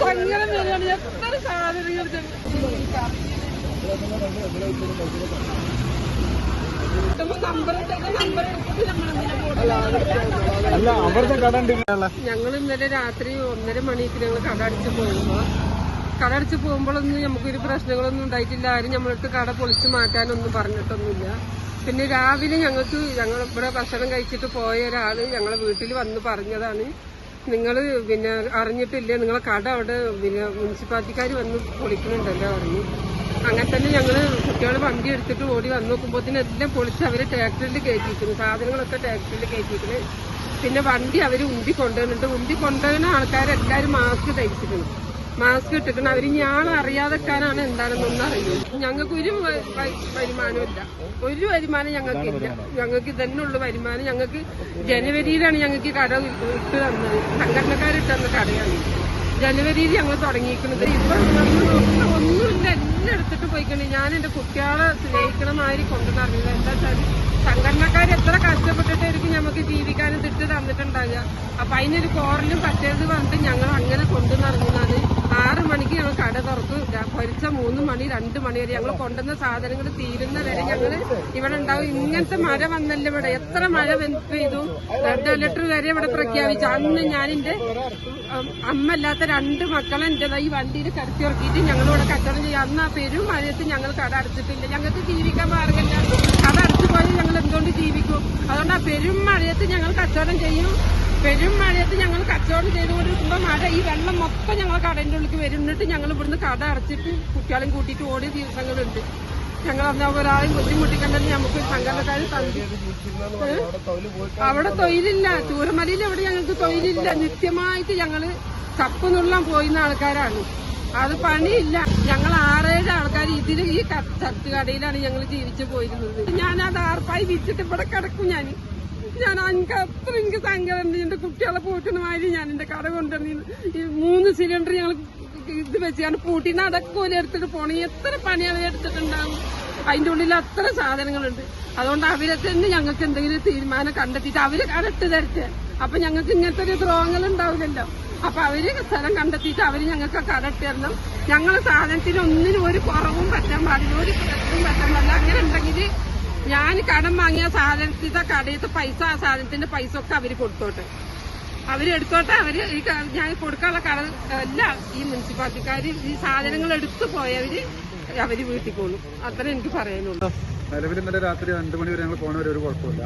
സങ്കടം വരികയാണ് എത്ര സാധനങ്ങൾ ഞങ്ങൾ ഇന്നലെ രാത്രി ഒന്നര മണിക്ക് ഞങ്ങൾ കട അടിച്ച് പോകുമ്പോ കട അടിച്ച് പോകുമ്പോഴൊന്നും നമുക്കൊരു പ്രശ്നങ്ങളൊന്നും ഉണ്ടായിട്ടില്ല. ആരും നമ്മളടുത്ത് കട പൊളിച്ച് മാറ്റാനൊന്നും പറഞ്ഞിട്ടൊന്നുമില്ല. പിന്നെ രാവിലെ ഞങ്ങൾക്ക് ഞങ്ങൾ ഇവിടെ ഭക്ഷണം കഴിച്ചിട്ട് പോയ ഒരാൾ ഞങ്ങളെ വീട്ടിൽ വന്ന് പറഞ്ഞതാണ് നിങ്ങൾ പിന്നെ അറിഞ്ഞിട്ടില്ല. നിങ്ങളെ കട അവിടെ പിന്നെ മുനിസിപ്പാലിറ്റിക്കാർ വന്ന് പൊളിക്കുന്നുണ്ടല്ലോ പറഞ്ഞു. അങ്ങനെ തന്നെ ഞങ്ങൾ കുട്ടികൾ വണ്ടി എടുത്തിട്ട് ഓടി വന്ന് നോക്കുമ്പോഴത്തേനും എല്ലാം പൊളിച്ച് അവർ ട്രാക്ടറിൽ കയറ്റിയിരിക്കുന്നു സാധനങ്ങളൊക്കെ ട്രാക്ടറിൽ കയറ്റിയിരിക്കുന്നു പിന്നെ വണ്ടി അവർ ഉന്തി കൊണ്ടുവന്നിട്ട് ഉന്തി കൊണ്ടുവരുന്ന ആൾക്കാരെല്ലാവരും മാസ്ക് ധരിച്ചിട്ടുണ്ട്. മാസ്ക് ഇട്ടിട്ടുണ്ട് അവർ ഞാൻ അറിയാതെക്കാനാണ് എന്താണെന്നൊന്നും അറിയില്ല. ഞങ്ങൾക്ക് ഒരു വരുമാനമില്ല ഒരു വരുമാനം ഞങ്ങൾക്കില്ല. ഞങ്ങൾക്ക് ഇതന്നെ ഉള്ളു വരുമാനം. ഞങ്ങൾക്ക് ജനുവരിയിലാണ് ഞങ്ങൾക്ക് കട ഇട്ട് തന്നത്. സംഘടനക്കാരിട്ട് തന്ന കടയാണ്. ജനുവരിയിൽ ഞങ്ങൾ തുടങ്ങിയിരിക്കുന്നത്. ഇപ്പൊ നമ്മൾ എല്ലാം എടുത്തിട്ട് പോയിക്കണേ. ഞാൻ എന്റെ കുട്ടികളെ സ്നേഹിക്കണ മാതിരി കൊണ്ടുവന്നില്ല എന്താ വെച്ചാൽ സംഘടനക്കാർ എത്ര കഷ്ടപ്പെട്ടിട്ടായിരിക്കും നമുക്ക് ജീവിക്കാനും തിട്ട് തന്നിട്ടുണ്ടാകുക അപ്പൊ അതിനൊരു കോറിലും പറ്റരുത് പറഞ്ഞിട്ട് ഞങ്ങൾ അങ്ങനെ കൊണ്ടു ആറു മണിക്ക് ഞങ്ങൾ കട തുറക്കും പൊരിച്ച മൂന്ന് മണി രണ്ട് മണി വരെ ഞങ്ങൾ കൊണ്ടുവന്ന സാധനങ്ങൾ തീരുന്ന വരെ ഞങ്ങൾ ഇവിടെ ഉണ്ടാവും. ഇങ്ങനത്തെ മഴ വന്നല്ലോ ഇവിടെ. എത്ര മഴ പെയ്തു? റെഡ് അലർട്ട് വരെ ഇവിടെ പ്രഖ്യാപിച്ചു. അന്ന് ഞാൻ എന്റെ അമ്മ അല്ലാത്ത രണ്ട് മക്കളെ എന്റേതാ ഈ വണ്ടിയിൽ കടത്തി ഉറക്കിയിട്ട് ഞങ്ങളിവിടെ കച്ചവടം ചെയ്യും. അന്ന് ആ പെരും മഴയത്ത് ഞങ്ങൾ കട അടച്ചിട്ടില്ല. ഞങ്ങൾക്ക് ജീവിക്കാൻ മാർഗമില്ല. കട അടച്ചു പോയാൽ ഞങ്ങൾ എന്തുകൊണ്ട് ജീവിക്കും? അതുകൊണ്ട് ആ പെരും മഴയത്ത് ഞങ്ങൾ കച്ചവടം ചെയ്യും. പെരും മഴയത്ത് ഞങ്ങൾ കച്ചവടം ചെയ്തുകൊണ്ടിരിക്കുമ്പോൾ മഴ ഈ വെള്ളം മൊത്തം ഞങ്ങൾ കടേന്റെ ഉള്ളിലേക്ക് വരും. എന്നിട്ട് ഞങ്ങൾ ഇവിടുന്ന് കട അടച്ചിട്ട് കുട്ടികളെയും കൂട്ടിയിട്ട് ഓടിയ ദിവസങ്ങളുണ്ട്. ഞങ്ങൾ അന്ന് ഒരാളെയും ബുദ്ധിമുട്ടിക്കണ്ടെന്ന് നമുക്ക് സംഘടനക്കാർ അവിടെ തൊഴിലില്ല. ചൂരമലയിൽ അവിടെ ഞങ്ങൾക്ക് തൊഴിലില്ല. നിത്യമായിട്ട് ഞങ്ങൾ ചപ്പ് നുള്ളാൻ പോയിന്ന ആൾക്കാരാണ്. അത് പണിയില്ല. ഞങ്ങൾ ആറേഴ് ആൾക്കാർ ഇതിൽ ഈ ചത്ത് കടയിലാണ് ഞങ്ങൾ ജീവിച്ചു പോയിരുന്നത്. ഞാൻ അത് ആർപ്പായി വിറ്റിട്ട് ഇവിടെ കിടക്കും ഞാൻ ഞാൻ എനിക്ക് അത്ര എനിക്ക് സങ്കടം എന്റെ കുട്ടികളെ പോറ്റുന്ന മാതിരി ഞാൻ എന്റെ കട കൊണ്ടുവന്നു മൂന്ന് സിലിണ്ടർ ഞങ്ങൾ ഇത് വെച്ച് വെച്ചാണ് പൂട്ടി. നടക്കൂല എടുത്തിട്ട് പോണേ. എത്ര പണിയാണ് എടുത്തിട്ടുണ്ടാവും? അതിന്റെ ഉള്ളിൽ അത്ര സാധനങ്ങളുണ്ട്. അതുകൊണ്ട് അവരെ തന്നെ ഞങ്ങൾക്ക് എന്തെങ്കിലും തീരുമാനം കണ്ടെത്തിയിട്ട് അവർ കടട്ട് തരട്ടെ. അപ്പൊ ഞങ്ങൾക്ക് ഇങ്ങനത്തെ ഒരു ദ്രോഹങ്ങൾ ഉണ്ടാവില്ലല്ലോ. അപ്പൊ അവർ സ്ഥലം കണ്ടെത്തിയിട്ട് അവർ ഞങ്ങൾക്ക് കടട്ട് ഞങ്ങളെ സാധനത്തിന് ഒന്നിനും ഒരു കുറവും പറ്റാൻ പാടില്ല. ഒരു പ്രശ്നവും പറ്റാൻ പാടില്ല. അങ്ങനെ ഉണ്ടെങ്കിൽ ഞാൻ കടം വാങ്ങിയ സാധനത്തിന്റെ കടയിൽ പൈസ ആ സാധനത്തിന്റെ പൈസ ഒക്കെ അവർ കൊടുത്തോട്ടെ. അവർ എടുത്തോട്ടെ. അവർ ഈ ഞാൻ കൊടുക്കാനുള്ള കട അല്ല ഈ മുനിസിപ്പാലിറ്റിക്കാര് ഈ സാധനങ്ങൾ എടുത്തു പോയവര് അവർ വീട്ടിൽ പോകും അത്രേ എനിക്ക് പറയാനുള്ളൂ. നിലവിൽ ഇന്നലെ രാത്രി രണ്ടു മണി വരെ ഞങ്ങൾ പോണവരെ ഒരു കുഴപ്പമില്ല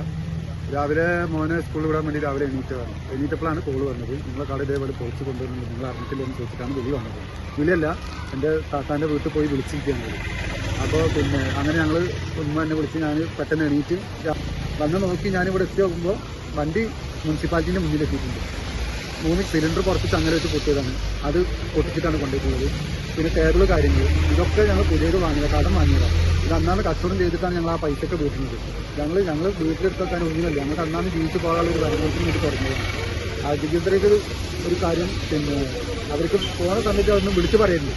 രാവിലെ മോനെ സ്കൂളിൽ വിടാൻ വേണ്ടി രാവിലെ എണീറ്റതാണ് എണീറ്റപ്പോഴാണ് കോൾ വന്നത്. നിങ്ങളെ കട ഇതേപോലെ പൊളിച്ച് കൊണ്ടുവരുന്നത് നിങ്ങൾ അറിഞ്ഞിട്ടില്ലെന്ന് ചോദിച്ചിട്ടാണ് വിളി വന്നത്. വിളിയല്ല എന്റെ താത്താന്റെ വീട്ടിൽ പോയി വിളിച്ചിരിക്കുകയാണ് അപ്പോൾ പിന്നെ അങ്ങനെ ഞങ്ങൾ ഉമ്മ എന്നെ വിളിച്ച് ഞാൻ പെട്ടെന്ന് എണീറ്റ് വന്ന് നോക്കി ഞാനിവിടെ എത്തി നോക്കുമ്പോൾ വണ്ടി മുനിസിപ്പാലിറ്റീന്റെ മുന്നിലെത്തിയിട്ടുണ്ട്. മൂന്ന് സിലിണ്ടർ കുറച്ച് ചങ്ങല വെച്ച് പൊട്ടിയതാണ്. അത് പൊട്ടിച്ചിട്ടാണ് കൊണ്ടുപോയിട്ടുള്ളത് പിന്നെ ടേബിൾ കാര്യങ്ങൾ. ഇതൊക്കെ ഞങ്ങൾ പുതിയത് വാങ്ങിയത്. കടം വാങ്ങിയതാണ് ഇത് അന്നാണ് കച്ചവടം ചെയ്തിട്ടാണ് ഞങ്ങൾ ആ പൈസയൊക്കെ വീട്ടുന്നത്. ഞങ്ങൾ ഞങ്ങൾ വീട്ടിലെടുത്താൻ ഒന്നുമില്ല ഞങ്ങൾക്ക് അന്നാണ് ജീവിച്ചു പോകാനുള്ള ഒരു വരുമാനത്തിന് വേണ്ടി തുടങ്ങിയതാണ് ആദ്യത്തിലേക്ക് ഒരു കാര്യം പിന്നെ അവർക്ക് പോകുന്ന സമയത്ത് അതൊന്നും വിളിച്ച് പറയുന്നു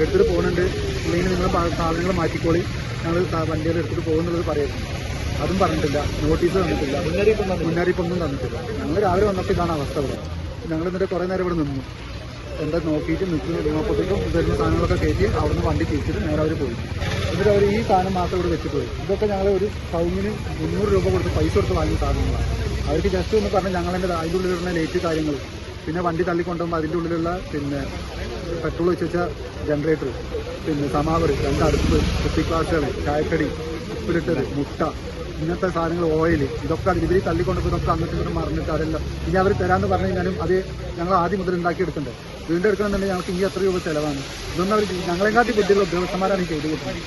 എടുത്തിട്ട് പോകുന്നുണ്ട് ഇല്ലെങ്കിൽ നിങ്ങൾ സാധനങ്ങൾ മാറ്റിക്കോളി. ഞങ്ങൾ വണ്ടിയിൽ എടുത്തിട്ട് പോകുന്നുള്ളത് പറയുന്നു അതും പറഞ്ഞിട്ടില്ല. നോട്ടീസ് തന്നിട്ടില്ല. മുന്നറിയിപ്പൊന്നും തന്നിട്ടില്ല. ഞങ്ങൾ രാവിലെ വന്നപ്പോൾ ഇതാണ് അവസ്ഥ ഞങ്ങൾ എന്നിട്ട് കുറേ നേരം ഇവിടെ നിന്നു. എന്താ നോക്കിയിട്ട് നിൽക്കുന്ന. നോക്കത്തേക്കും വരുന്ന സാധനങ്ങളൊക്കെ കയറ്റി അവിടുന്ന് വണ്ടി തിരിച്ചിട്ട് നേരെ അവർ പോയി. എന്നിട്ട് അവർ ഈ സാധനം മാത്രം ഇവിടെ വെച്ചിട്ട് പോയി. ഇതൊക്കെ ഞങ്ങൾ ഒരു കൗങ്ങിന് മുന്നൂറ് രൂപ കൊടുത്ത് പൈസ കൊടുത്ത് വാങ്ങിയ സാധനങ്ങളാണ്. അവർക്ക് ജസ്റ്റ് ഒന്ന് പറഞ്ഞാൽ ഞങ്ങളതിന്റെ അതിന്റെ ഉള്ളിലുള്ള ലേറ്റ് കാര്യങ്ങൾ. പിന്നെ വണ്ടി തള്ളിക്കൊണ്ടുപോകുമ്പോൾ അതിന്റെ ഉള്ളിലുള്ള പിന്നെ പെട്രോൾ വെച്ച് വെച്ച ജനറേറ്റർ പിന്നെ സമാവർ രണ്ട് അടുപ്പ് കുപ്പിക്ലാസുകൾ ചായക്കടി ഉപ്പിലിട്ടത് മുട്ട ഇങ്ങനത്തെ സാധനങ്ങൾ ഓയിൽ ഇതൊക്കെ അത് ഇവർ തള്ളിക്കൊണ്ടപ്പോൾ ഇതൊക്കെ അങ്ങോട്ടും ഇങ്ങോട്ടും മറിഞ്ഞിട്ട് അതെല്ലാം. ഇനി അവർ തരാമെന്ന് പറഞ്ഞു കഴിഞ്ഞാലും അത് ഞങ്ങൾ ആദ്യം മുതൽ ഉണ്ടാക്കിയെടുക്കണ്ടേ വീണ്ടും എടുക്കണമെന്നുണ്ടെങ്കിൽ ഞങ്ങൾക്ക് ഇനി എത്ര രൂപ ചിലവാണ്? ഇതൊന്നും അവർ ഞങ്ങളെക്കാട്ടി ബുദ്ധിയുള്ള ഉദ്യോഗസ്ഥന്മാരാണ് ചെയ്തു കൊടുക്കുന്നത്.